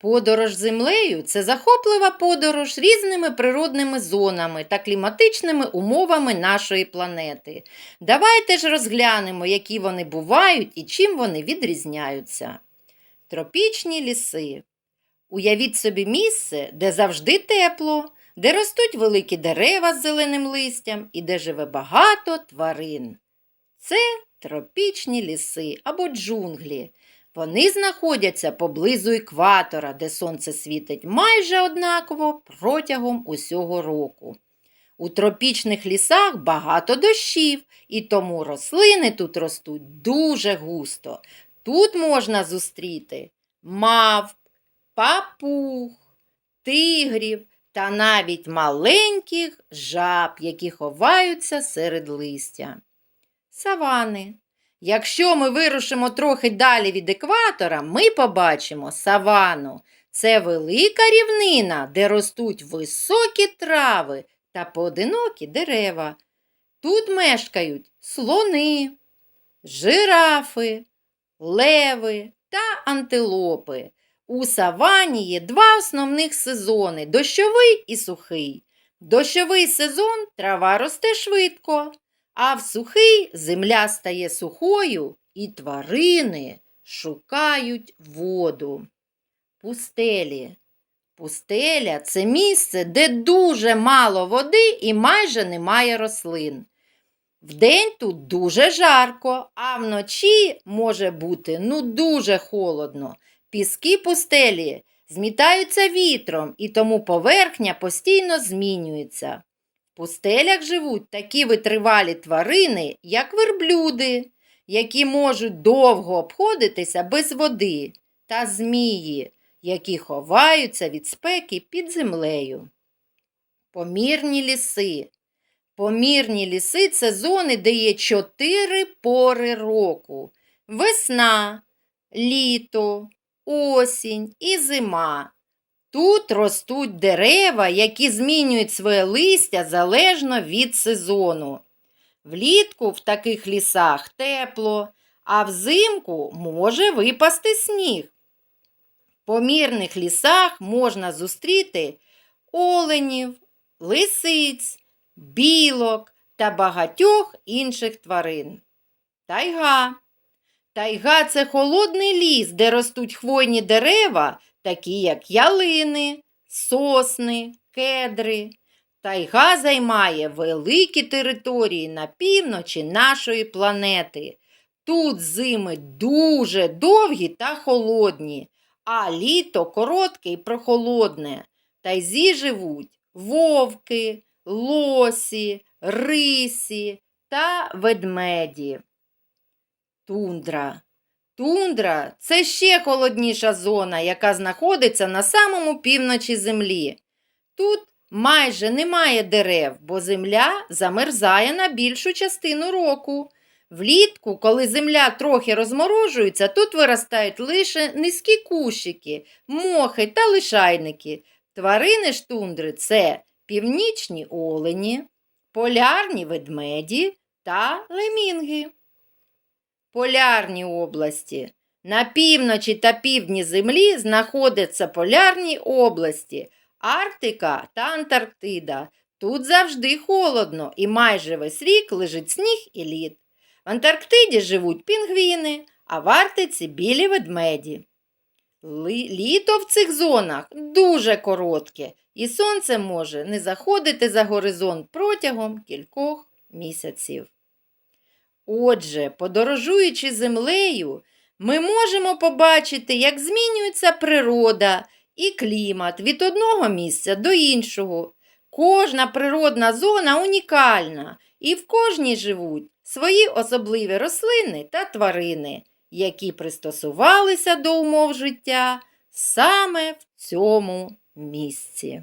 Подорож землею це захоплива подорож різними природними зонами та кліматичними умовами нашої планети. Давайте ж розглянемо, які вони бувають і чим вони відрізняються. Тропічні ліси. Уявіть собі місце, де завжди тепло, де ростуть великі дерева з зеленим листям і де живе багато тварин. Це тропічні ліси або джунглі. Вони знаходяться поблизу екватора, де сонце світить майже однаково протягом усього року. У тропічних лісах багато дощів, і тому рослини тут ростуть дуже густо. Тут можна зустріти мавп, папуг, тигрів та навіть маленьких жаб, які ховаються серед листя. Савани. Якщо ми вирушимо трохи далі від екватора, ми побачимо савану. Це велика рівнина, де ростуть високі трави та поодинокі дерева. Тут мешкають слони, жирафи, леви та антилопи. У савані є два основних сезони дощовий і сухий. Дощовий сезон трава росте швидко, а в сухий земля стає сухою і тварини шукають воду. Пустелі. Пустеля це місце, де дуже мало води і майже немає рослин. Вдень тут дуже жарко, а вночі може бути ну дуже холодно. Піски пустелі змітаються вітром, і тому поверхня постійно змінюється. Пустелях живуть такі витривалі тварини, як верблюди, які можуть довго обходитися без води, та змії, які ховаються від спеки під землею. Помірні ліси. Помірні ліси це зони, де є чотири пори року: весна, літо, осінь і зима. Тут ростуть дерева, які змінюють своє листя залежно від сезону. Влітку в таких лісах тепло, а взимку може випасти сніг. В помірних лісах можна зустріти оленів, лисиць, білок та багатьох інших тварин. Тайга. Тайга це холодний ліс, де ростуть хвойні дерева, такі як ялини, сосни, кедри. Тайга займає великі території на півночі нашої планети. Тут зими дуже довгі та холодні, а літо коротке і прохолодне. Тайзі живуть вовки, лосі, рисі та ведмеді. Тундра. Тундра це ще холодніша зона, яка знаходиться на самому півночі землі. Тут майже немає дерев, бо земля замерзає на більшу частину року. Влітку, коли земля трохи розморожується, тут виростають лише низькі кущики, мохи та лишайники. Тварини ж тундри це північні олені, полярні ведмеді та лемінги. Полярні області. На півночі та півдні землі знаходяться полярні області Арктика та Антарктида. Тут завжди холодно і майже весь рік лежить сніг і лід. В Антарктиді живуть пінгвіни, а в Арктиці білі ведмеді. Літо в цих зонах дуже коротке, і сонце може не заходити за горизонт протягом кількох місяців. Отже, подорожуючи землею, ми можемо побачити, як змінюється природа і клімат від одного місця до іншого. Кожна природна зона унікальна, і в кожній живуть свої особливі рослини та тварини, які пристосувалися до умов життя саме в цьому місці.